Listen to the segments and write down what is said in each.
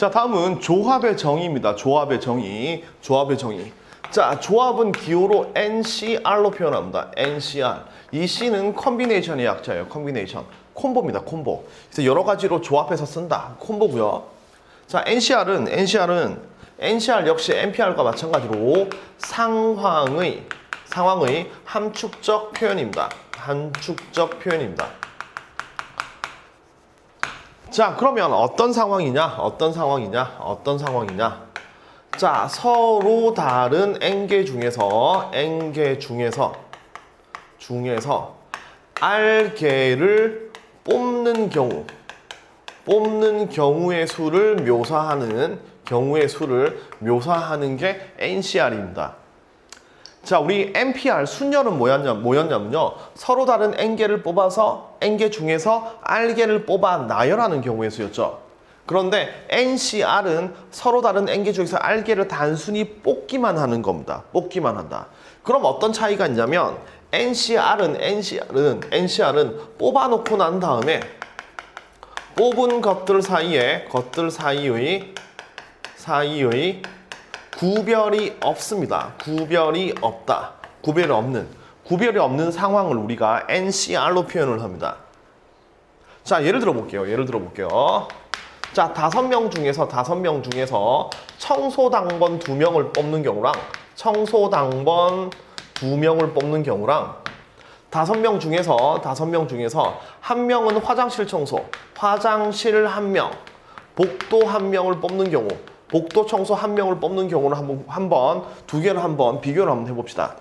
자, 다음은 조합의 정의입니다. 조합의 정의. 조합의 정의. 자, 조합은 기호로 NCR로 표현합니다. NCR. 이 C는 컨비네이션의 약자예요. 컨비네이션. 콤보입니다. 콤보. 그래서 여러 가지로 조합해서 쓴다. 콤보고요. 자, NCR은 NCR은 NCR 역시 NPR과 마찬가지로 상황의 상황의 함축적 표현입니다. 함축적 표현입니다. 자, 그러면 어떤 상황이냐? 어떤 상황이냐? 어떤 상황이냐? 자, 서로 다른 n개 중에서 n개 중에서 중에서 r개를 뽑는 경우 뽑는 경우의 수를 묘사하는 경우의 수를 묘사하는 게 NCR입니다. 자, 우리 NPR 순열은 뭐였냐, 뭐였냐면요. 서로 다른 n개를 뽑아서 n개 중에서 r개를 뽑아 나열하는 경우의 수였죠. 그런데 NCR은 서로 다른 n개 중에서 r개를 단순히 뽑기만 하는 겁니다. 뽑기만 한다. 그럼 어떤 차이가 있냐면 NCR은 NCR은 NCR은 뽑아놓고 난 다음에 뽑은 것들 사이에 것들 사이의 사이의 구별이 없습니다. 구별이 없다. 구별이 없는 구별이 없는 상황을 우리가 NCR로 표현을 합니다. 자, 예를 들어 볼게요. 예를 들어 볼게요. 자, 다섯 명 중에서 다섯 명 중에서 청소당번 두 명을 뽑는 경우랑 청소당번 두 명을 뽑는 경우랑 다섯 명 중에서 다섯 명 중에서 한 명은 화장실 청소, 화장실 한 명, 복도 한 명을 뽑는 경우, 복도 청소 한 명을 뽑는 경우를 한번 한번 두 개를 한번 비교를 한번 해봅시다.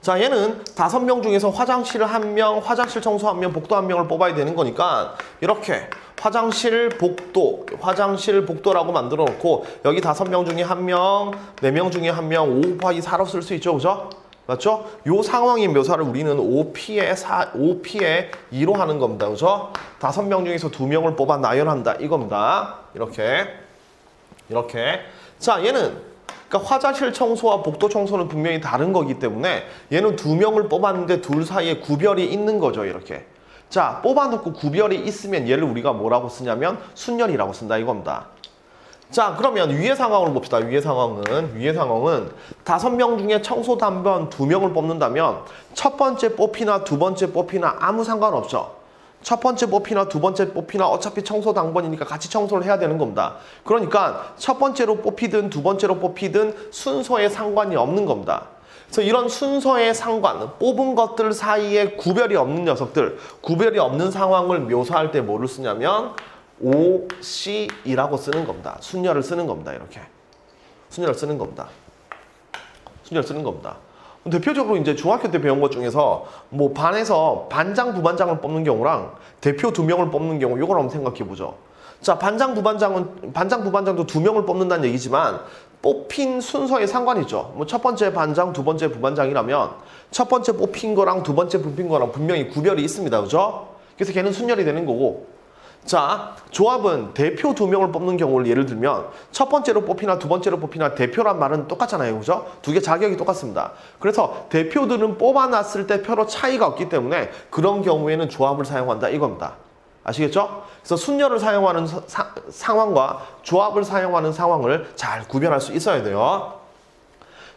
자, 얘는 다섯 명 중에서 화장실 한 명, 화장실 청소 한 명, 복도 한 명을 뽑아야 되는 거니까 이렇게 화장실 복도, 화장실 복도라고 만들어 놓고 여기 다섯 명 중에 한 명, 네 명 중에 한 명, 5 곱하기 4로 쓸 수 있죠, 그죠? 맞죠? 요 상황의 묘사를 우리는 5P에 4, 5P에 2로 하는 겁니다. 그죠? 다섯 명 중에서 두 명을 뽑아 나열한다. 이겁니다. 이렇게. 이렇게. 자, 얘는 그러니까 화장실 청소와 복도 청소는 분명히 다른 거기 때문에 얘는 두 명을 뽑았는데 둘 사이에 구별이 있는 거죠. 이렇게. 자, 뽑아놓고 구별이 있으면 얘를 우리가 뭐라고 쓰냐면 순열이라고 쓴다 이겁니다. 자, 그러면 위의 상황을 봅시다. 위의 상황은 위의 상황은 다섯 명 중에 청소 단번 두 명을 뽑는다면 첫 번째 뽑히나 두 번째 뽑히나 아무 상관없죠. 첫 번째 뽑히나 두 번째 뽑히나 어차피 청소 당번이니까 같이 청소를 해야 되는 겁니다. 그러니까 첫 번째로 뽑히든 두 번째로 뽑히든 순서에 상관이 없는 겁니다. 그래서 이런 순서의 상관, 뽑은 것들 사이에 구별이 없는 녀석들, 구별이 없는 상황을 묘사할 때 뭐를 쓰냐면 OC이라고 쓰는 겁니다. 순열을 쓰는 겁니다. 이렇게. 순열을 쓰는 겁니다. 순열을 쓰는 겁니다. 대표적으로 이제 중학교 때 배운 것 중에서 뭐 반에서 반장, 부반장을 뽑는 경우랑 대표 두 명을 뽑는 경우 이걸 한번 생각해 보죠. 자, 반장, 부반장은 반장, 부반장도 두 명을 뽑는다는 얘기지만 뽑힌 순서에 상관이 있죠. 뭐 첫 번째 반장, 두 번째 부반장이라면 첫 번째 뽑힌 거랑 두 번째 뽑힌 거랑 분명히 구별이 있습니다. 그죠? 그래서 걔는 순열이 되는 거고 자, 조합은 대표 두 명을 뽑는 경우를 예를 들면 첫 번째로 뽑히나 두 번째로 뽑히나 대표란 말은 똑같잖아요. 그죠? 두 개 자격이 똑같습니다. 그래서 대표들은 뽑아놨을 때 표로 차이가 없기 때문에 그런 경우에는 조합을 사용한다 이겁니다. 아시겠죠? 그래서 순열을 사용하는 사- 사- 상황과 조합을 사용하는 상황을 잘 구별할 수 있어야 돼요.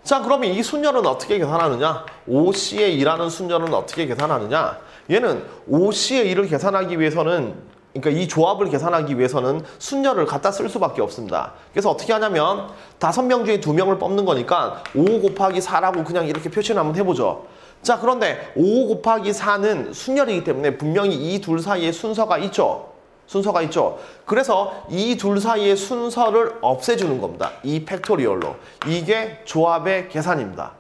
자, 그러면 이 순열은 어떻게 계산하느냐? OC의 2라는 순열은 어떻게 계산하느냐? 얘는 OC의 2를 계산하기 위해서는 그러니까 이 조합을 계산하기 위해서는 순열을 갖다 쓸 수밖에 없습니다. 그래서 어떻게 하냐면 다섯 명 중에 두 명을 뽑는 거니까 5 곱하기 4라고 그냥 이렇게 표시를 한번 해보죠. 자, 그런데 5 곱하기 4는 순열이기 때문에 분명히 이 둘 사이에 순서가 있죠. 순서가 있죠. 그래서 이 둘 사이의 순서를 없애주는 겁니다. 이 팩토리얼로. 이게 조합의 계산입니다.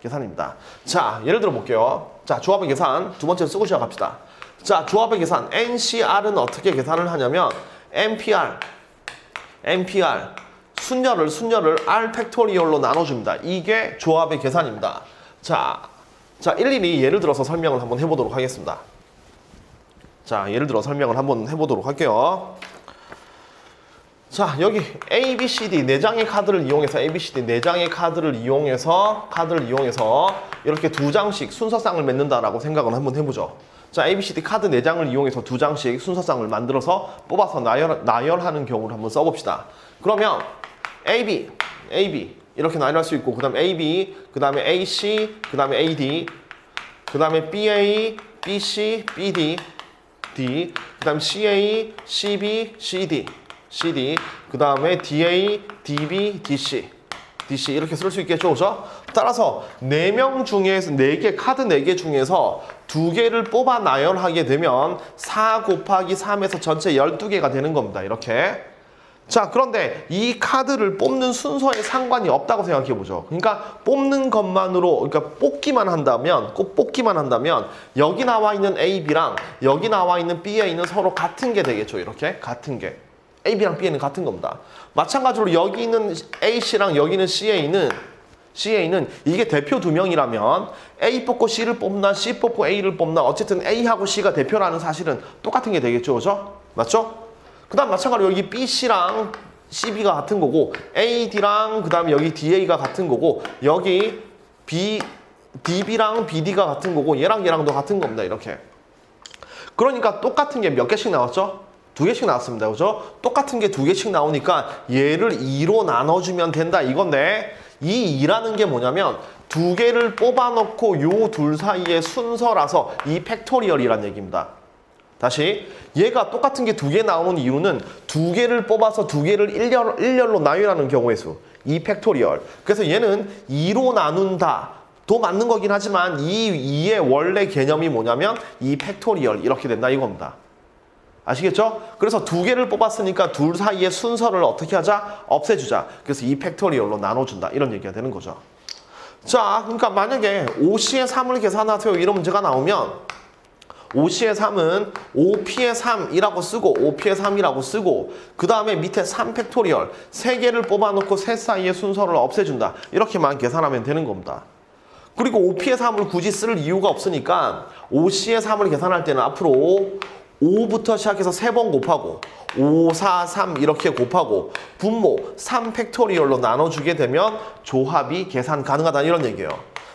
계산입니다. 자, 예를 들어 볼게요. 자, 조합의 계산 두 번째 쓰고 시작합시다. 자, 조합의 계산 NCR은 어떻게 계산을 하냐면 NPR, NPR 순열을 순열을 R 팩토리얼로 나눠줍니다. 이게 조합의 계산입니다. 자, 자 일일이 예를 들어서 설명을 한번 해보도록 하겠습니다. 자, 예를 들어 설명을 한번 해보도록 할게요. 자, 여기 A, B, C, D 네 장의 카드를 이용해서 A, B, C, D 네 장의 카드를 이용해서 카드를 이용해서 이렇게 두 장씩 순서상을 맺는다라고 생각을 한번 해보죠. 자, ABCD 카드 4장을 이용해서 두 장씩 순서장을 만들어서 뽑아서 나열, 나열하는 경우를 한번 써봅시다. 그러면 AB, AB 이렇게 나열할 수 있고 그 다음에 AB, 그 다음에 AC, 그 다음에 AD, 그 다음에 BA, BC, BD, D, 그 다음 CA, CB, CD, CD, 그 다음에 DA, DB, DC, DC 이렇게 쓸 수 있겠죠, 그죠? 따라서 4명 중에서 4개, 카드 4개 중에서 2개를 뽑아 나열하게 되면 4 곱하기 3에서 전체 12개가 되는 겁니다, 이렇게. 자, 그런데 이 카드를 뽑는 순서에 상관이 없다고 생각해 보죠. 그러니까 뽑는 것만으로, 그러니까 뽑기만 한다면, 꼭 뽑기만 한다면, 여기 나와 있는 A, B랑 여기 나와 있는 B에 있는 서로 같은 게 되겠죠. 이렇게. 같은 게. A, B랑 B는 같은 겁니다. 마찬가지로 여기 있는 A, C랑 여기 있는 CA는 CA는 이게 대표 두 명이라면 A 뽑고 C를 뽑나 C 뽑고 A를 뽑나 어쨌든 A하고 C가 대표라는 사실은 똑같은 게 되겠죠. 그죠? 맞죠? 그 다음 마찬가지로 여기 BC랑 CB가 같은 거고 AD랑 그 다음에 여기 DA가 같은 거고 여기 B, DB랑 BD가 같은 거고 얘랑 얘랑도 같은 겁니다 이렇게 그러니까 똑같은 게 몇 개씩 나왔죠? 두 개씩 나왔습니다 그죠? 똑같은 게 두 개씩 나오니까 얘를 2로 나눠주면 된다 이건데 이 2라는 게 뭐냐면 두 개를 뽑아놓고 요 둘 사이의 순서라서 이 팩토리얼이란 얘기입니다 다시 얘가 똑같은 게 두 개 나오는 이유는 두 개를 뽑아서 두 개를 일렬, 일렬로 나열하는 경우의 수. 이 팩토리얼. 그래서 얘는 2로 나눈다. 도 맞는 거긴 하지만 이 2의 원래 개념이 뭐냐면 이 팩토리얼 이렇게 된다 이겁니다. 아시겠죠? 그래서 두 개를 뽑았으니까 둘 사이의 순서를 어떻게 하자? 없애주자. 그래서 이 팩토리얼로 나눠준다. 이런 얘기가 되는 거죠. 자, 그러니까 만약에 5C의 3을 계산하세요. 이런 문제가 나오면 5C의 3은 5P의 3이라고 쓰고 5P의 3이라고 쓰고 그 다음에 밑에 3 팩토리얼 3개를 뽑아놓고 셋 사이의 순서를 없애준다. 이렇게만 계산하면 되는 겁니다. 그리고 5P의 3을 굳이 쓸 이유가 없으니까 5C의 3을 계산할 때는 앞으로 5부터 시작해서 3번 곱하고 5, 4, 3 이렇게 곱하고 분모 3 팩토리얼로 나눠주게 되면 조합이 계산 가능하다 이런 얘기예요.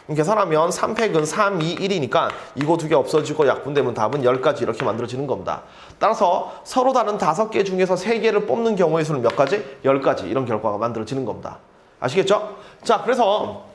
계산하면 3팩은 3, 2, 1이니까 이거 두 개 없어지고 약분되면 답은 10가지 이렇게 만들어지는 겁니다. 따라서 서로 다른 5개 중에서 3개를 뽑는 경우의 수는 몇 가지? 10가지 이런 결과가 만들어지는 겁니다. 아시겠죠? 자, 그래서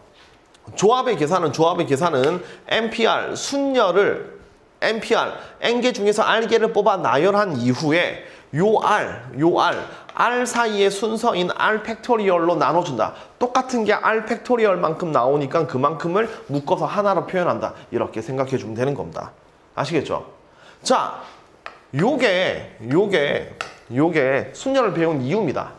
조합의 계산은 조합의 계산은 NPR 순열을 NPR N개 중에서 R개를 뽑아 나열한 이후에 요 R, 요 R, R 사이의 순서인 R 팩토리얼로 나눠준다. 똑같은 게 R 팩토리얼만큼 나오니까 그만큼을 묶어서 하나로 표현한다. 이렇게 생각해 주면 되는 겁니다. 아시겠죠? 자, 요게, 요게, 요게 순열을 배운 이유입니다.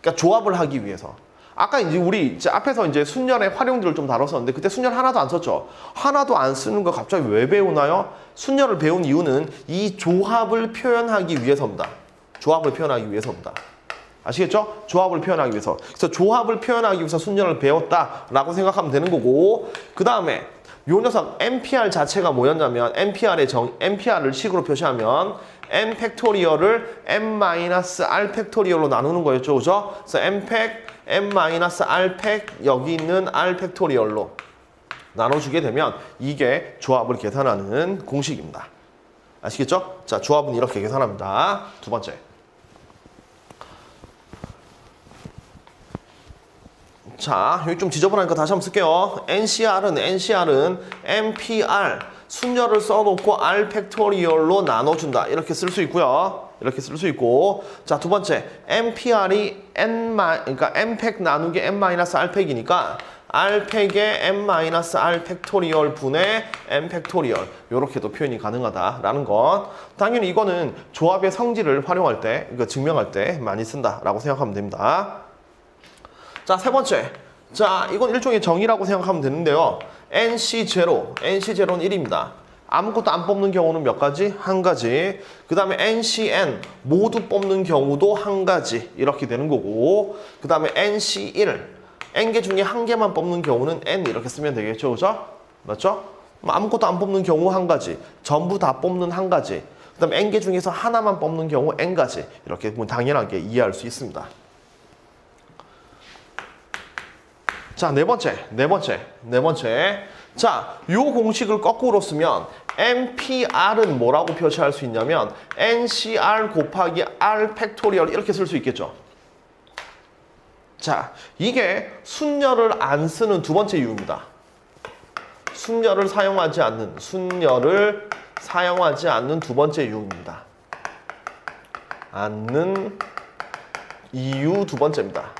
그러니까 조합을 하기 위해서. 아까 이제 우리 이제 앞에서 이제 순열의 활용들을 좀 다뤘었는데 그때 순열 하나도 안 썼죠. 하나도 안 쓰는 거 갑자기 왜 배우나요? 순열을 배운 이유는 이 조합을 표현하기 위해서입니다. 조합을 표현하기 위해서입니다. 아시겠죠? 조합을 표현하기 위해서. 그래서 조합을 표현하기 위해서 순열을 배웠다라고 생각하면 되는 거고 그 다음에 요 녀석 NPR 자체가 뭐였냐면 NPR의 정 NPR을 식으로 표시하면 n 팩토리얼을 n-r 팩토리얼로 나누는 거였죠, 그죠? 그래서 n 팩 n-r 팩 여기 있는 r 팩토리얼로 나눠주게 되면 이게 조합을 계산하는 공식입니다. 아시겠죠? 자, 조합은 이렇게 계산합니다. 두 번째. 자, 여기 좀 지저분하니까 다시 한번 쓸게요. NCR은 NCR은 NPR 순열을 써놓고 R 팩토리얼로 나눠준다. 이렇게 쓸 수 있고요. 이렇게 쓸 수 있고. 자, 두 번째. NPR이 N, 그러니까 N팩 나누기 N-R 팩이니까 R 팩의 N-R 팩토리얼 분의 N 팩토리얼. 이렇게도 표현이 가능하다라는 건 당연히 이거는 조합의 성질을 활용할 때, 이거 증명할 때 많이 쓴다라고 생각하면 됩니다. 자, 세 번째. 자, 이건 일종의 정의라고 생각하면 되는데요. NC0, NC0는 1입니다. 아무것도 안 뽑는 경우는 몇 가지? 한 가지. 그 다음에 NCN, 모두 뽑는 경우도 한 가지. 이렇게 되는 거고. 그 다음에 NC1, N개 중에 한 개만 뽑는 경우는 N 이렇게 쓰면 되겠죠. 그죠? 맞죠? 아무것도 안 뽑는 경우 한 가지. 전부 다 뽑는 한 가지. 그 다음에 N개 중에서 하나만 뽑는 경우 N가지. 이렇게 보면 당연하게 이해할 수 있습니다. 자, 네 번째, 네 번째, 네 번째. 자, 요 공식을 거꾸로 쓰면 NPR은 뭐라고 표시할 수 있냐면 NCR 곱하기 R 팩토리얼 이렇게 쓸 수 있겠죠. 자, 이게 순열을 안 쓰는 두 번째 이유입니다. 순열을 사용하지 않는 순열을 사용하지 않는 두 번째 이유입니다. 않는 이유 두 번째입니다.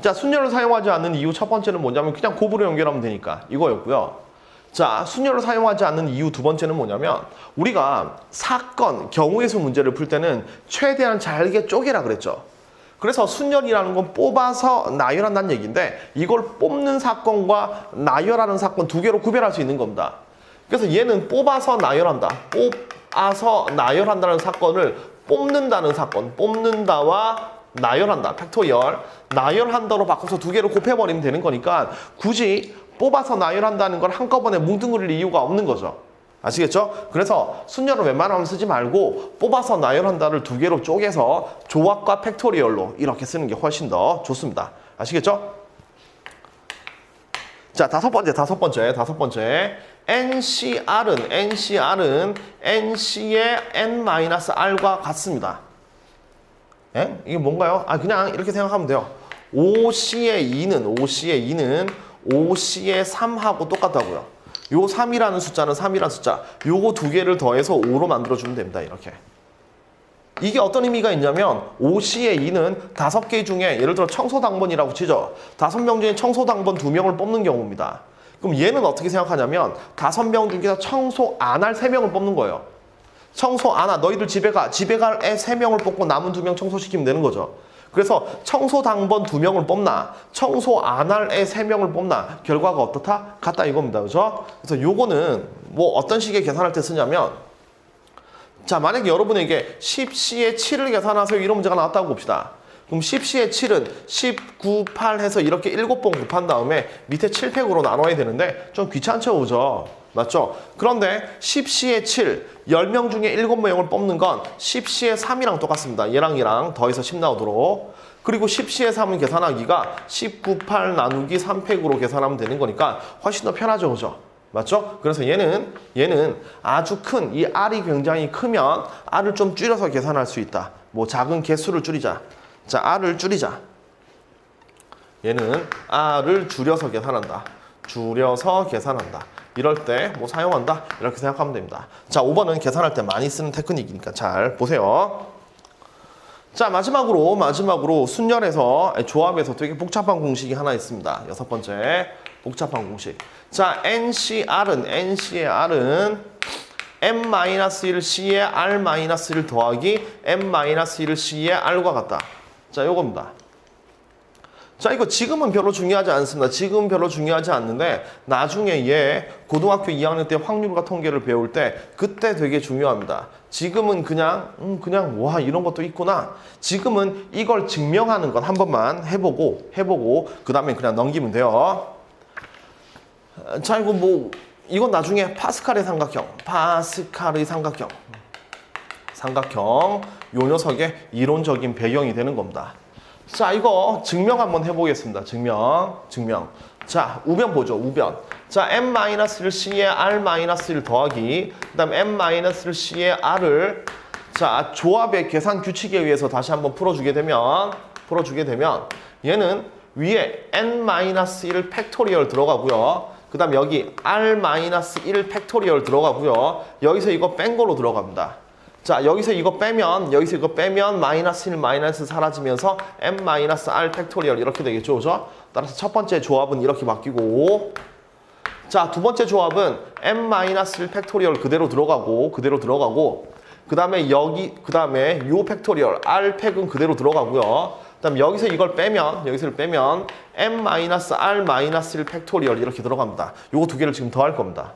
자, 순열을 사용하지 않는 이유 첫 번째는 뭐냐면 그냥 곱으로 연결하면 되니까 이거였고요. 자, 순열을 사용하지 않는 이유 두 번째는 뭐냐면 우리가 사건, 경우의 수 문제를 풀 때는 최대한 잘게 쪼개라 그랬죠. 그래서 순열이라는 건 뽑아서 나열한다는 얘기인데 이걸 뽑는 사건과 나열하는 사건 두 개로 구별할 수 있는 겁니다. 그래서 얘는 뽑아서 나열한다. 뽑아서 나열한다는 사건을 뽑는다는 사건, 뽑는다와 나열한다. 팩토리얼. 나열한다로 바꿔서 두 개로 곱해버리면 되는 거니까 굳이 뽑아서 나열한다는 걸 한꺼번에 뭉뚱그릴 이유가 없는 거죠. 아시겠죠? 그래서 순열을 웬만하면 쓰지 말고 뽑아서 나열한다를 두 개로 쪼개서 조합과 팩토리얼로 이렇게 쓰는 게 훨씬 더 좋습니다. 아시겠죠? 자, 다섯 번째, 다섯 번째, 다섯 번째. NCR은, NCR은 NC의 N-R과 같습니다. 예? 이게 뭔가요? 아, 그냥 이렇게 생각하면 돼요. OC의 2는, OC의 2는 OC의 3하고 똑같다고요. 요 3이라는 숫자는 3이라는 숫자. 요거 두 개를 더해서 5로 만들어 주면 됩니다. 이렇게. 이게 어떤 의미가 있냐면 OC의 2는 다섯 개 중에 예를 들어 청소당번이라고 치죠. 다섯 명 중에 청소당번 두 명을 뽑는 경우입니다. 그럼 얘는 어떻게 생각하냐면 다섯 명 중에서 청소 안 할 세 명을 뽑는 거예요. 청소 안 하. 너희들 집에 가. 집에 갈 애 세 명을 뽑고 남은 두 명 청소시키면 되는 거죠. 그래서 청소 당번 두 명을 뽑나 청소 안 할 애 세 명을 뽑나 결과가 어떻다? 같다 이겁니다. 그죠? 그래서 요거는 뭐 어떤 식의 계산할 때 쓰냐면 자, 만약에 여러분에게 10C의 7을 계산하세요. 이런 문제가 나왔다고 봅시다. 그럼 10C의 7은 10, 9, 8 해서 이렇게 7번 곱한 다음에 밑에 7팩으로 나눠야 되는데 좀 귀찮죠, 그죠? 맞죠? 그런데 10C의 7, 10명 중에 7명을 뽑는 건 10C의 3이랑 똑같습니다. 얘랑 얘랑 더해서 10 나오도록. 그리고 10C의 3을 계산하기가 10, 9, 8 나누기 3팩으로 계산하면 되는 거니까 훨씬 더 편하죠, 그죠? 맞죠? 그래서 얘는 얘는 아주 큰 이 R이 굉장히 크면 R을 좀 줄여서 계산할 수 있다. 뭐 작은 개수를 줄이자. 자, R을 줄이자. 얘는 R을 줄여서 계산한다. 줄여서 계산한다. 이럴 때 뭐 사용한다. 이렇게 생각하면 됩니다. 자, 5번은 계산할 때 많이 쓰는 테크닉이니까 잘 보세요. 자, 마지막으로 마지막으로 순열에서 조합에서 되게 복잡한 공식이 하나 있습니다. 여섯 번째 복잡한 공식. 자, NCR은 NC의 R은 M-1C의 R-1을 더하기 M-1C의 R과 같다. 자, 요겁니다. 자, 이거 지금은 별로 중요하지 않습니다. 지금은 별로 중요하지 않는데 나중에 얘 고등학교 2학년 때 확률과 통계를 배울 때 그때 되게 중요합니다. 지금은 그냥 음, 그냥 와 이런 것도 있구나. 지금은 이걸 증명하는 건 한 번만 해보고 해보고 그 다음에 그냥 넘기면 돼요. 자, 이거 뭐 이건 나중에 파스칼의 삼각형, 파스칼의 삼각형, 삼각형 요 녀석의 이론적인 배경이 되는 겁니다. 자, 이거 증명 한번 해보겠습니다. 증명, 증명. 자, 우변 보죠, 우변. 자, m-를 c에 r-를 더하기, 그 다음 m-를 c에 r을 자, 조합의 계산 규칙에 의해서 다시 한번 풀어주게 되면, 풀어주게 되면, 얘는 위에 n-1 팩토리얼 들어가고요. 그 다음 여기 r-1 팩토리얼 들어가고요. 여기서 이거 뺀 거로 들어갑니다. 자 여기서 이거 빼면 여기서 이거 빼면 마이너스 1 마이너스 사라지면서 m 마이너스 r 팩토리얼 이렇게 되겠죠 그죠? 따라서 첫 번째 조합은 이렇게 바뀌고 자 두 번째 조합은 m 마이너스 1 팩토리얼 그대로 들어가고 그대로 들어가고 그 다음에 여기 그 다음에 요 팩토리얼 r 팩은 그대로 들어가고요. 그 다음 여기서 이걸 빼면 여기서 빼면 m 마이너스 r 마이너스 1 팩토리얼 이렇게 들어갑니다. 요거 두 개를 지금 더할 겁니다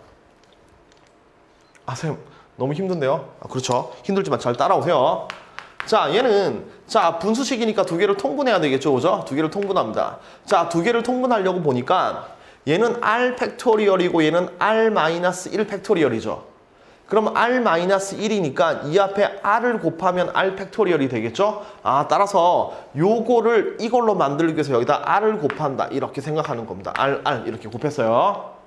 아 쌤. 너무 힘든데요? 아, 그렇죠. 힘들지만 잘 따라오세요. 자, 얘는 자 분수식이니까 두 개를 통분해야 되겠죠, 그죠? 두 개를 통분합니다. 자, 두 개를 통분하려고 보니까 얘는 r 팩토리얼이고 얘는 r 마이너스 1 팩토리얼이죠. 그럼 r 마이너스 1이니까 이 앞에 r을 곱하면 r 팩토리얼이 되겠죠? 아, 따라서 요거를 이걸로 만들기 위해서 여기다 r을 곱한다 이렇게 생각하는 겁니다. r r 이렇게 곱했어요.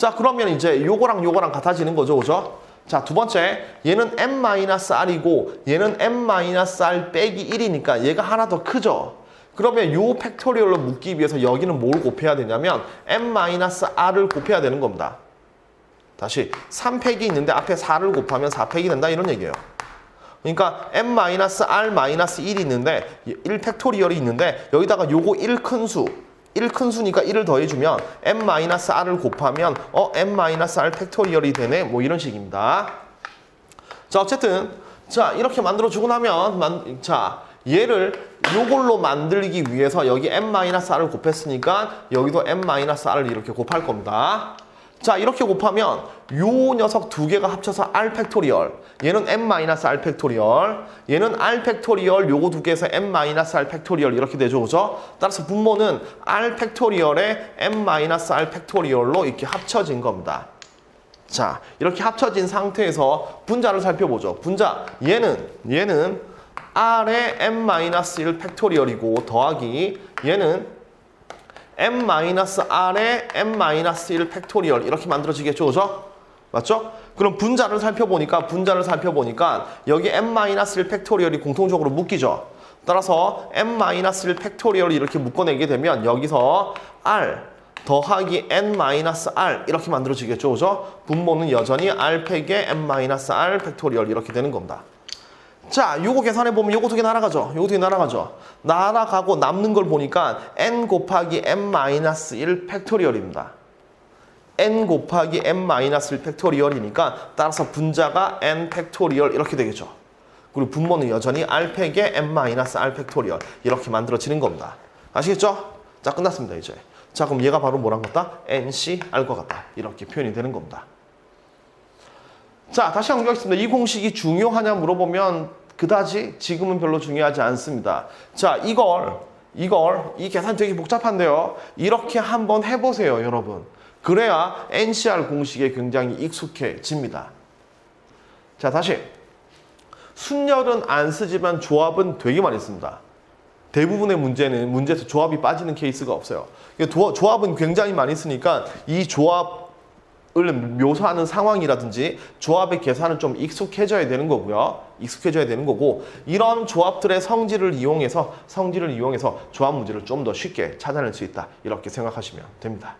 자, 그러면 이제 요거랑 요거랑 같아지는 거죠, 그죠? 자, 두 번째, 얘는 n-r이고 얘는 n-r 빼기 1이니까 얘가 하나 더 크죠? 그러면 요 팩토리얼로 묶기 위해서 여기는 뭘 곱해야 되냐면 n-r을 곱해야 되는 겁니다. 다시 3팩이 있는데 앞에 4를 곱하면 4팩이 된다 이런 얘기예요. 그러니까 n-r-1이 있는데 1팩토리얼이 있는데 여기다가 요거 1큰 수 1큰 수니까 1을 더해주면 n-r을 곱하면 어 n-r 팩토리얼이 되네 뭐 이런 식입니다. 자 어쨌든 자 이렇게 만들어주고 나면 만, 자 얘를 요걸로 만들기 위해서 여기 n-r을 곱했으니까 여기도 n-r을 이렇게 곱할 겁니다. 자 이렇게 곱하면 요 녀석 두 개가 합쳐서 r 팩토리얼. 얘는 n-r 팩토리얼. 얘는 r 팩토리얼 요거 두 개에서 n-r 팩토리얼 이렇게 되죠 그죠? 따라서 분모는 r 팩토리얼에 n-r 팩토리얼로 이렇게 합쳐진 겁니다. 자 이렇게 합쳐진 상태에서 분자를 살펴보죠. 분자 얘는 얘는 r의 n-1 팩토리얼이고 더하기 얘는 m-r의 m-1 팩토리얼 이렇게 만들어지겠죠, 그죠? 맞죠? 그럼 분자를 살펴보니까 분자를 살펴보니까 여기 m-1 팩토리얼이 공통적으로 묶이죠. 따라서 m-1 팩토리얼을 이렇게 묶어내게 되면 여기서 r 더하기 n-r 이렇게 만들어지겠죠, 그죠? 분모는 여전히 r 팩의 m-r 팩토리얼 이렇게 되는 겁니다. 자, 요거 계산해 보면 요거 두 개 날아가죠. 요거 두 개 날아가죠. 날아가고 남는 걸 보니까 n 곱하기 n-1 팩토리얼입니다. n 곱하기 n-1 팩토리얼이니까 따라서 분자가 n 팩토리얼 이렇게 되겠죠. 그리고 분모는 여전히 r 팩의 n-r 팩토리얼 이렇게 만들어지는 겁니다. 아시겠죠? 자, 끝났습니다, 이제. 자, 그럼 얘가 바로 뭐란 같다? nc r과 같다. 이렇게 표현이 되는 겁니다. 자, 다시 한번 겠습니다 이 공식이 중요하냐 물어보면 그다지 지금은 별로 중요하지 않습니다. 자, 이걸 이걸 이 계산 되게 복잡한데요. 이렇게 한번 해보세요, 여러분. 그래야 NCR 공식에 굉장히 익숙해집니다. 자, 다시 순열은 안 쓰지만 조합은 되게 많이 씁니다. 대부분의 문제는 문제에서 조합이 빠지는 케이스가 없어요. 조합은 굉장히 많이 쓰니까 이 조합 을 묘사하는 상황이라든지 조합의 계산은 좀 익숙해져야 되는 거고요. 익숙해져야 되는 거고 이런 조합들의 성질을 이용해서 성질을 이용해서 조합 문제를 좀 더 쉽게 찾아낼 수 있다. 이렇게 생각하시면 됩니다.